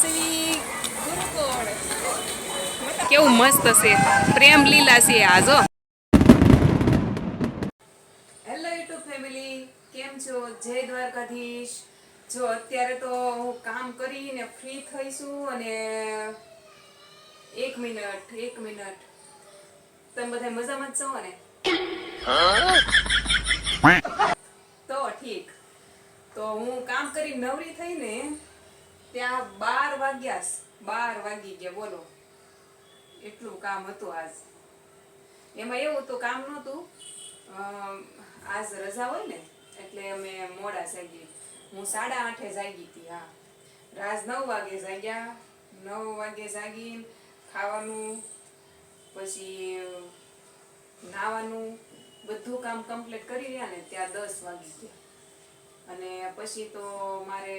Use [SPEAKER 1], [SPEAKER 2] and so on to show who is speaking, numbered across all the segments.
[SPEAKER 1] સેવી ગુરુકુળ કેવું મસ્ત છે. પ્રેમ લીલા છે આ જો. હેલો યુટ્યુબ ફેમિલી કેમ છો? જય દ્વારકાધીશ. જો અત્યારે તો હું કામ કરીને ફ્રી થઈશું અને એક મિનિટ એક મિનિટ તમે બધા મજામાં છો ને? તો ઠીક. તો હું કામ કરી નવરી થઈને ત્યાં બાર વાગ્યા બાર વાગી ગયા, બોલો. એટલું કામ હતું આજ. એમાં એવું તો કામ નહોતું. આજ રજા હોય ને, એટલે અમે મોડા જાગી હું સાડા આઠે જાગી હતી, હા. રાજ નવ વાગે જાગ્યા, નવ વાગે જાગી ખાવાનું, પછી, નાવાનું, બધું કામ કમ્પ્લીટ કરી રહ્યા ને, ત્યાં દસ વાગી ગયા. અને પછી તો મારે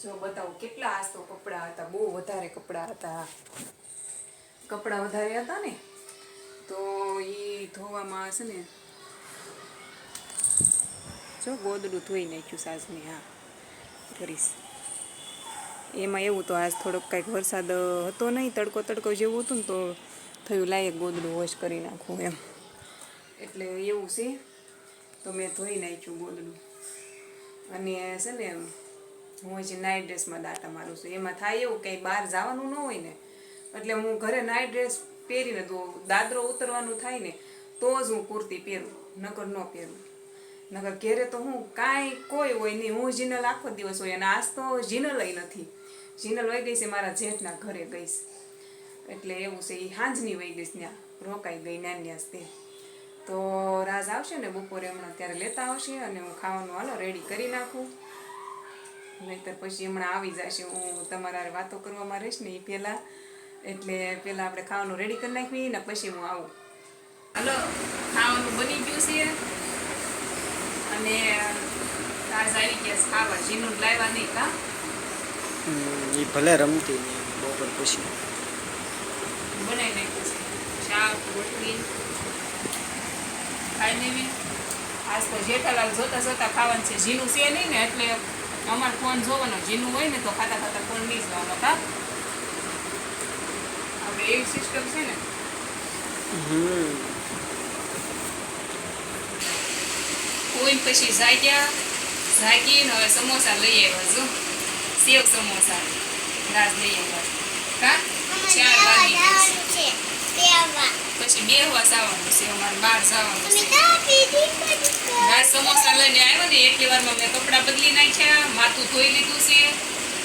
[SPEAKER 1] જો બતાવું, કેટલા આજ તો કપડાં હતા, બહુ વધારે કપડાં હતા. કપડાં વધારે હતા ને, તો એ ધોવામાં છે ને, જો ગોદડું ધોઈ નાખ્યું સાસને હા, કરીશ. એમાં એવું તો આજ થોડોક કાંઈક વરસાદ હતો નહીં, તડકો તડકો જેવું હતું ને તો થયું લાયક ગોદડું વોશ કરી નાખું એમ. એટલે એવું છે, તો મેં ધોઈ નાખ્યું ગોદડું. અને છે ને હું હજી નાઇટ ડ્રેસમાં દાતા મારું છું. એમાં થાય એવું કંઈ બહાર જવાનું ન હોય ને, એટલે હું ઘરે નાઇટ ડ્રેસ પહેરીને તો દાદરો ઉતરવાનું થાય ને, તો જ હું કુર્તી પહેરું, નકર ન પહેરું. નકર ઘેરે તો હું કાંઈ કોઈ હોય નહીં. હું જીનલ આખો દિવસ હોય અને આજ તો જીનલય નથી. જીનલ વહી ગઈ છે, મારા જેઠના ઘરે ગઈશ એટલે એવું છે એ હાંજની વહી ગઈશ ત્યાં. રોકાઈ ગઈ નાન્યાસ તે. તો રાજ આવશે ને બપોરે હમણાં ત્યારે લેતા આવશે અને હું ખાવાનું હાલો રેડી કરી નાખું. નહીતર પછી હમણાં આવી જશે. હું તમારા વાતો કરવામાં રહીશ ને એ પહેલાં. એટલે પહેલાં આપણે ખાવાનું રેડી કરી નાખવી ને પછી હું આવું. હલો ખાવાનું બની ગયું છે. અને રાજ આવી ગયા ખાવા જીનું લાવ્યા નહીં કા
[SPEAKER 2] એ ભલે રમતી નહીં બપોર પછી
[SPEAKER 1] બનાવી નાખ્યું છે. શાક રોટલી. ખાઈ લેવી. આજ તો જેઠાલાલ જોતા જોતા ખાવાનું છે. જીનું છે નહીં ને એટલે અમારે ફોન જોવાનો જીનું હોય ને તો ખાતા ખાતા ફોન નહીં જોવાનો કા? આપણે એવી સિસ્ટમ છે ને.
[SPEAKER 2] હમ.
[SPEAKER 1] કોઈ પછી જાગ્યા જાગીને હવે સમોસા લઈ આવ્યા જો. સેવ સમોસા. રાજ લઈ આવ્યા. કા? ચાર વાગી અમારે બહાર જવાનું છે. સમોસા લઈને આવ્યો ને એટલી વારમાં મેં કપડાં બદલી નાખ્યા માથું ધોઈ લીધું છે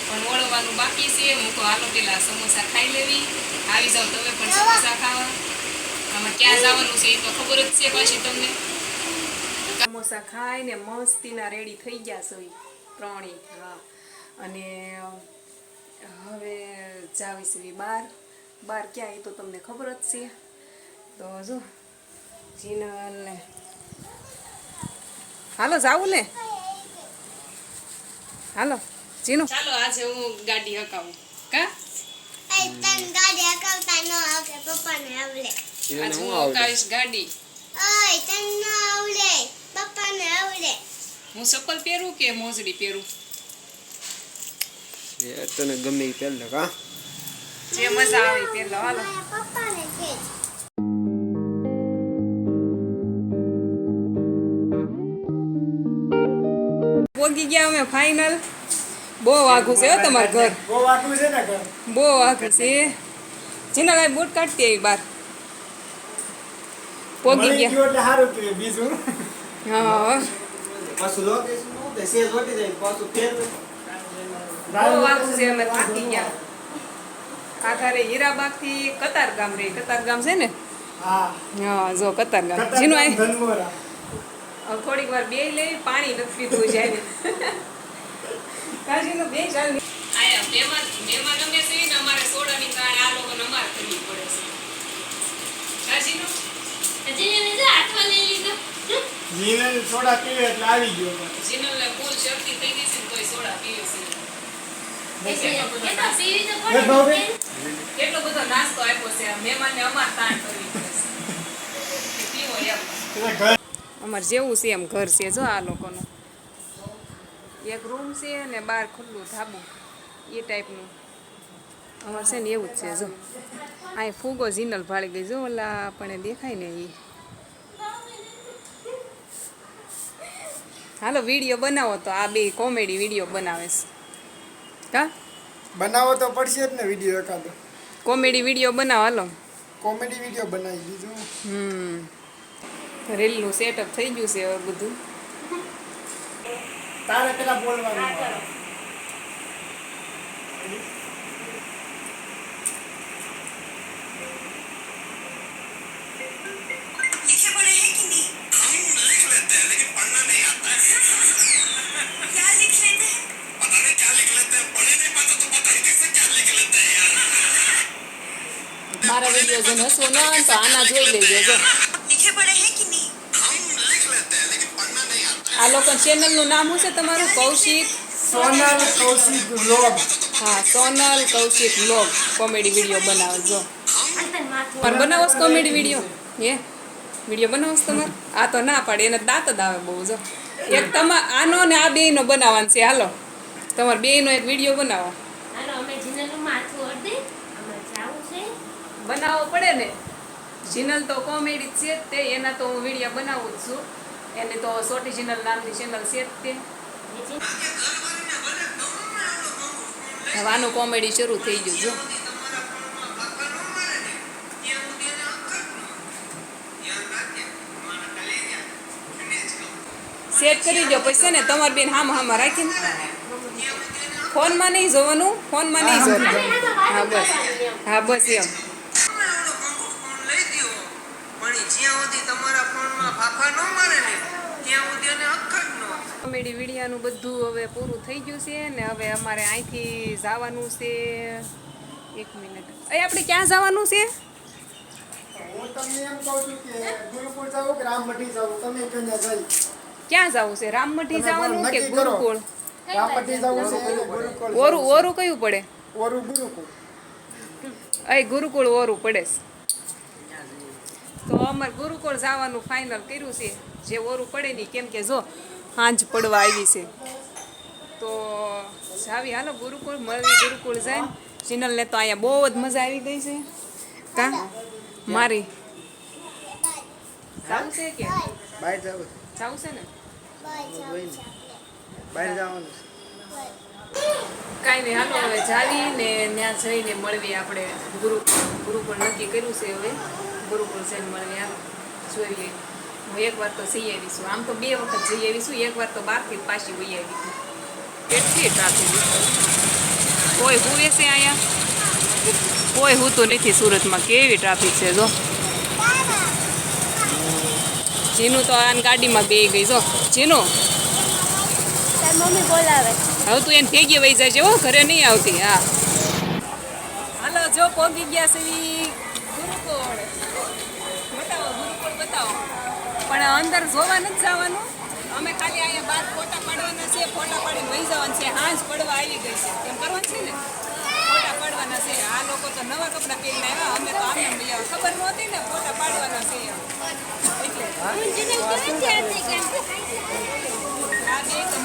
[SPEAKER 1] પણ ઓળવાનું બાકી છે. હું તો હાલો પેલા સમોસા ખાઈ લેવી. આવી જાવ તમે પણ સમોસા ખાવા. આમાં ક્યાં જવાનું છે એ તો ખબર જ છે પછી તમને. સમોસા ખાઈને મસ્તીના રેડી થઈ ગયા છે ત્રણેય. હા. અને હવે જાવી છે બહાર બહાર ક્યાં એ તો તમને ખબર જ છે. તો જો હાલો જાવું ને? હાલો જીનો. ચાલો આજે હું ગાડી હકાવું. કા? આજે
[SPEAKER 2] હું
[SPEAKER 1] હું
[SPEAKER 2] આવડે?
[SPEAKER 1] ગાડી. હું ચપ્પલ પહેરું કે મોજડી પહેરું?
[SPEAKER 2] એ તને ગમે એ પહેલ કા?
[SPEAKER 1] જે મજા આવે એ પહેરલો હાલો. પોગી ગયા અમે ફાઇનલ બહુ વાઘું છે હો તમારું ઘર.
[SPEAKER 2] બહુ વાઘું છે ને ઘર.
[SPEAKER 1] બહુ આઘું છે. જીના બૂટ કાઢતી આવી બાર? પોગી ગયા.
[SPEAKER 2] એટલે સારું થયું બીજું?
[SPEAKER 1] હા.
[SPEAKER 2] પાછું લોકેશનનું તે સેજ વટી જાય પાછું ફેર
[SPEAKER 1] બહુ આઘું છે અમે થાકી ગયા. આખા રે હીરાબાગથી કતાર ગામ રે. કતાર ગામ છે ને?
[SPEAKER 2] હા.
[SPEAKER 1] હા જો કતાર ગામ જીનું હવે થોડીક વાર બે લઈ પાણી નથી પીધું જાય કાજીનો બે ચાલ આયા મહેમાન મહેમાન અમે છે ને અમારે સોડાની કાળ આ લોકોને અમારે કરવી પડે છે. કાજીનો
[SPEAKER 2] જીને સોડા પીવે એટલે આવી ગયો.
[SPEAKER 1] જીનલને ફૂલ શરદી થઈ ગઈ છે ને તોય સોડા પીવે છે.
[SPEAKER 2] એ
[SPEAKER 1] કેટલો બધો નાસ્તો આપ્યો છે આ મહેમાનને અમાર તાણ કરવી પડે છે. પીવો એમ. અમારે જેવું છે એમ ઘર છે જો આ લોકોનું. એક રૂમ છે ને બહાર ખુલ્લું ધાબું. એ ટાઈપનું અમારે છે ને એવું જ છે જો. અહીં ફૂગો ઝીનલ ભાળી ગઈ જો ઓલા આપણને દેખાય ને એ હાલો વીડિયો બનાવો તો આ બે કોમેડી વીડિયો બનાવે છે. કા
[SPEAKER 2] બનાવો તો પડશે જ ને વીડિયો એકાદો.
[SPEAKER 1] કોમેડી વીડિયો બનાવો હાલો.
[SPEAKER 2] કોમેડી વીડિયો બનાવી દીધું.
[SPEAKER 1] હમ. રેલનું સેટઅપ થઈ ગયું છે હવે બધું
[SPEAKER 2] તારે પેલા બોલવાનું
[SPEAKER 1] મારા વિડીયો જો નસો ના તો આના જોઈ લેજો જો આ લોકો ચેનલનું નામ શું છે તમારું? કૌશિક?
[SPEAKER 2] સોનલ કૌશિક વ્લોગ
[SPEAKER 1] હા Sonal Kaushik vlog. Comedy video બનાવો જો. તમારે બનાવો કોમેડી વીડિયો હે? વીડિયો બનાવો તમારે? આ તો ના પાડે એને દાંત જ આવે બહુ જો. એક તમા આનો ને આ બેયનો બનાવવાનો છે હાલો. તમારે બેયનો એક વીડિયો બનાવો.
[SPEAKER 3] હાલો અમે જીનલનું માથું અડધી અમે જાવું છે.
[SPEAKER 1] બનાવવો પડે ને. જીનલ તો કોમેડી છે જ તે એના તો હું વીડિયો બનાવું જ છું. એને તો સોટી જીનલ નામની ચેનલ છે તે
[SPEAKER 3] બીજી
[SPEAKER 1] કોમેડી શરૂ થઈ ગયું જો. સેટ કરી દો પછી છે ને તમારી બેન હામ હામાં રાખીને ફોનમાં નહીં જોવાનું ફોનમાં નહીં જોવાનું. હા બસ. હા બસ એમ. કોમેડી બધું હવે પૂરું થઈ ગયું છે ને હવે અમારે અહીંથી જવાનું છે. એક મિનિટ. એ આપણે ક્યાં જવાનું છે?
[SPEAKER 2] હું તમને એમ કહું છું કે ગુરુકુળ જાવું કે રામમઠી જાવું તમે કન્યા જઈ.
[SPEAKER 1] ક્યાં જવું છે? રામમઠી જવાનું કે ગુરુકુળ?
[SPEAKER 2] રામમઠી જાવું છે કે ગુરુકુળ
[SPEAKER 1] ઓરું ઓરું કયું પડે?
[SPEAKER 2] ઓરું ગુરુકુળ.
[SPEAKER 1] અહીં ગુરુકુળ ઓરું પડે તો અમારે ગુરુકુળ જવાનું ફાઇનલ કર્યું છે. જે ઓરું પડે નહીં કેમ કે જો સાંજ પડવા આવી છે. તો જાવી હાલો ગુરુકુળ મળવી ગુરુકુળ જાય. સિનલને તો અહીંયા બહુ જ મજા આવી ગઈ છે. કા? મારી. જાવું છે કે?
[SPEAKER 2] બહાર જાવું
[SPEAKER 1] જાવું છે ને?
[SPEAKER 2] બહાર જવાનું
[SPEAKER 1] કાંઈ નહીં હાલો હવે જાવી ને ત્યાં જઈને મળવી આપણે. ગુરુ ગુરુકુળ નક્કી કર્યું છે હવે. ગુરુકુળ જઈને મળવી હાલો. જોઈએ. હું એક વાર તો જઈ આવીશું આમ તો બે વખત જઈ આવીશું એકવાર તો બહારથી પાછી વહી આવી હતી કેટલી ટ્રાફિક કોઈ હુવે છે અહીંયા? કોઈ હું તો નથી સુરતમાં. કેવી ટ્રાફિક છે જો. જીનું તો આની ગાડીમાં બે ગઈ જો. જીનું?
[SPEAKER 3] મમ્મી બોલાવે.
[SPEAKER 1] હવે તું એને ભેગી વહી જાય છે હો. ઘરે નહીં આવતી. હા. હાલો જો પહોંચી ગયા છે ગુરુકુળ. પણ અંદર જોવા નથી જવાનું. અમે ખાલી અહીંયા બાર ફોટા પાડવાના છે, ફોટા પાડીને વહી જવાનું છે. હાંજ પડવા આવી ગઈ છે. એમ કરવાનું છે ને? ફોટા પાડવાના છે. આ લોકો તો નવા કપડાં પહેરીને આવ્યા. અમે તો આમને મળ્યા ખબર નહોતી ને, ફોટા પાડવાના છે.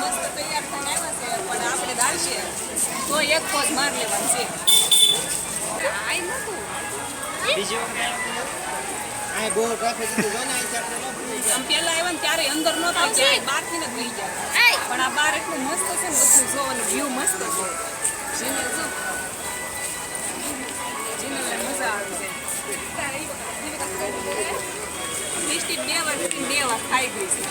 [SPEAKER 1] મસ્ત તૈયાર થઈને આવ્યા છે, પણ આપણે તો એક પોઝ માર લેવાનું છે. આઈ
[SPEAKER 2] બીજું? આ બહુ રાખે હતું જો ને ન ભૂલી
[SPEAKER 1] આમ પેલા આવ્યા ને ત્યારે અંદર નતો બહારથી ને વહી જાય. પણ આ બહાર એટલું મસ્ત છે ને બધું જોવાનું વ્યૂ મસ્ત છે. જીને જો જીનલને મજા આવે છે. મિસ્ટી બે વાર બે વાર ખાઈ ગઈ છે.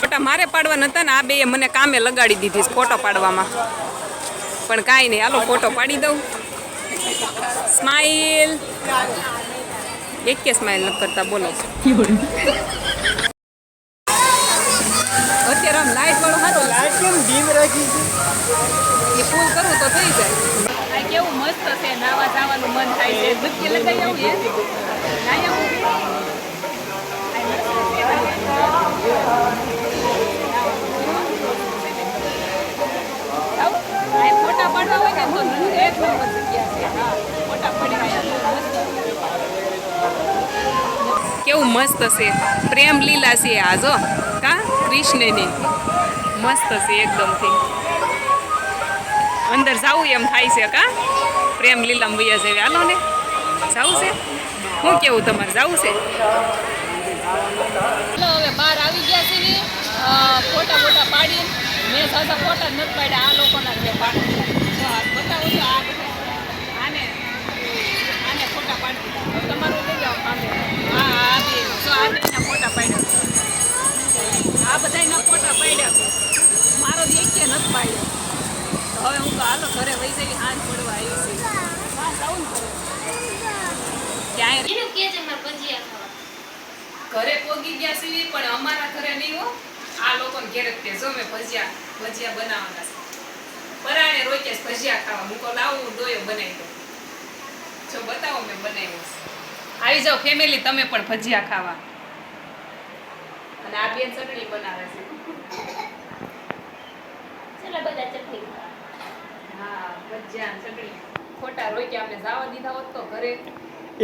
[SPEAKER 1] ફોટા મારે પાડવા નતા ને આ બે મને કામે લગાડી દીધી છે ફોટો પાડવામાં. પણ કાંઈ નહીં હાલો ફોટો પાડી દઉં. સ્માઈલ એક કે સ્માઈલ ન કરતા બોલો. અત્યારે આમ લાઈટ વાળો સારો
[SPEAKER 2] લાઈટ કેમ ડીમ રાખી છે?
[SPEAKER 1] એ ફૂલ કરવું તો થઈ જાય. કેવું મસ્ત છે નાવા જવાનું મન થાય છે. ડૂબકી લગાઈ આવું એ નાઈ આવું? ફોટા પાડવા હોય ને તો એક નંબર. પડી કેવું મસ્ત છે. પ્રેમ લીલા છે આ જો કા? કૃષ્ણની. મસ્ત છે એકદમથી. અંદર જવું એમ થાય છે, કા? પ્રેમ લીલામ વૈયા જેવી. હાલો ને. જવું છે? શું કેવું તમારે જવું છે?
[SPEAKER 4] હવે બહાર આવી ગયા છે ફોટા ફોટા પાડી મેં સાસા ફોટા નથી પાડ્યા, આ લોકોના જ આ બતાવું આ બધા. આને આને ફોટા પાડી દીધા હવે તમારું લઈ જાઓ કામે હા આ બે જો આ બેના ફોટા પાડ્યા આ બધાયના ફોટા પાડ્યા મેં હવે હું તો હાલો ઘરે વહી પડવા આવી છે હા જાઉં ને ઘરે.
[SPEAKER 1] પોગી ગયા છીએ પણ અમારા ઘરે નહીં હો આ લોકોને ઘેર તે જો મેં ભજીયા ભજીયા બનાવવાના છે પરાણે ભજીયા ખાવા મૂકો લાવું ડોયો બનાવી દો જો બતાવો મેં બનાવ્યો આવી જાઓ ફેમિલી તમે પણ ભજીયા ખાવા. અને આ બેન ચટણી બનાવે છે.
[SPEAKER 3] ચલો બધા ચટણી
[SPEAKER 1] હા ભજીયા ચટણી. ખોટા રોક્યા આપણે જવા દીધા હોત તો ઘરે.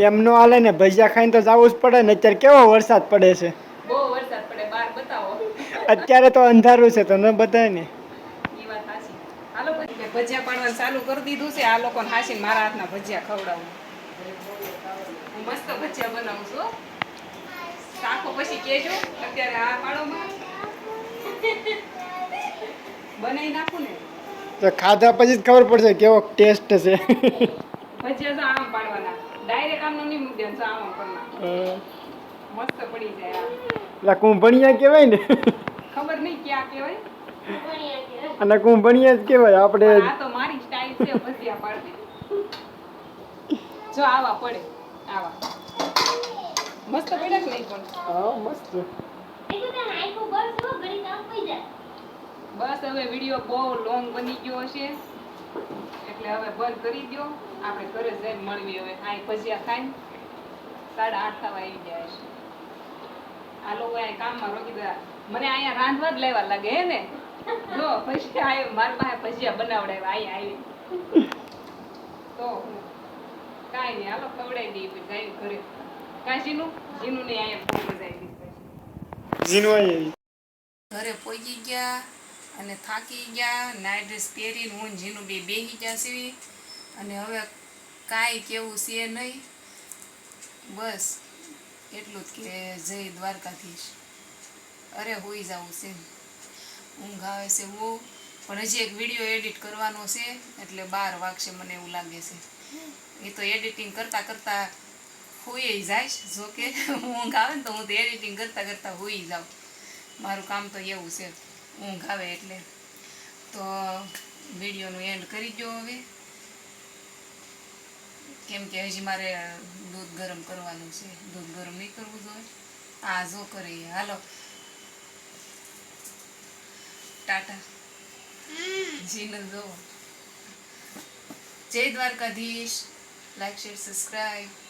[SPEAKER 2] એમ નો હાલે ને ભજીયા ખાઈને તો જવું જ પડે ને અત્યારે કેવો વરસાદ પડે છે?
[SPEAKER 1] બહુ વરસાદ પડે બહાર બતાવો.
[SPEAKER 2] અત્યારે તો અંધારું છે તો બધાને બતાય ને
[SPEAKER 1] ઈ વાત સાચી. હાલો પછી ભજીયા પાડવાનું ચાલુ કરી દીધું છે. આ લોકોને હાસીને મારા હાથના ભજીયા ખવડાવું. મસ્ત ભજીયા બનાવું છું હો. પછી કેજો અત્યારે આ પાડોમાં. બનાવી નાખું ને.
[SPEAKER 2] તો ખાધા પછી જ ખબર પડશે કેવો ટેસ્ટ છે.
[SPEAKER 1] ભજીયા તો આમ પાડવાના. ડાયરેક્ટ આમનો નહીં મૂકી દેવાનું, આમ આમ મસ્ત પડી જાય
[SPEAKER 2] એટલે કુંભણિયા કહેવાય ને.
[SPEAKER 1] ખબર નહીં ક્યાં કહેવાય?
[SPEAKER 2] અને કુંભણિયા જ કહેવાય આપણે
[SPEAKER 1] આ તો મારી સ્ટાઈલ છે ભજીયા પાડવી. જો આવા પડે. આવા. મસ્ત પડે કે નહીં પણ?
[SPEAKER 2] હા મસ્ત.
[SPEAKER 3] એક તો આખું બસ
[SPEAKER 1] હવે વીડિયો બહુ લોંગ બની ગયો હશે એટલે હવે બંધ કરી દો આપણે ઘરે જઈને મળવી હવે. આ ભજીયા ખાઈ સાડા આઠ થવા આવી ગયા હશે આ લોકો અહીંયા કામમાં રોકી દીધા. મને અહીંયા રાંધવા જ લેવા લાગે હે ને? જો પછી આવ્યો મારી પાસે ભજીયા બનાવડાવ્યા અહીંયા આવી તો હું કાંઈ નહીં. હાલો ખવડાવી દઈએ પછી જાય ઘરે. કાંઈ જીનું જીનું નહીં અહીંયા બજાવી દીધું
[SPEAKER 2] ઝીનવાઈ
[SPEAKER 1] ઘરે પહોંચી ગયા અને થાકી ગયા. નાઇટ ડ્રેસ પહેરીને હું ને જીનું બે બેસી ગયા સીવી અને હવે કાંઈ કેવું છે નહીં. બસ એટલું જ કે જય દ્વારકાધીશ. અરે હોઈ જવું છે. ઊંઘ આવે છે બહુ. પણ હજી એક વીડિયો એડિટ કરવાનો છે. એટલે બાર વાગશે મને એવું લાગે છે. એ તો એડિટિંગ કરતાં કરતાં હોઈ જાય જો કે ઊંઘ આવે ને તો હું તો એડિટિંગ કરતાં કરતાં હોઈ જાઉં. મારું કામ તો એવું છે ઊંઘ આવે એટલે. તો વિડીયોનું એન્ડ કરી દો હવે. કેમ કે હજી મારે દૂધ ગરમ કરવાનું છે. દૂધ ગરમ નહીં કરવું જોઈએ. આ જો કરીએ હાલો. ટાટા. જીને જો જય દ્વારકાધીશ. Like share subscribe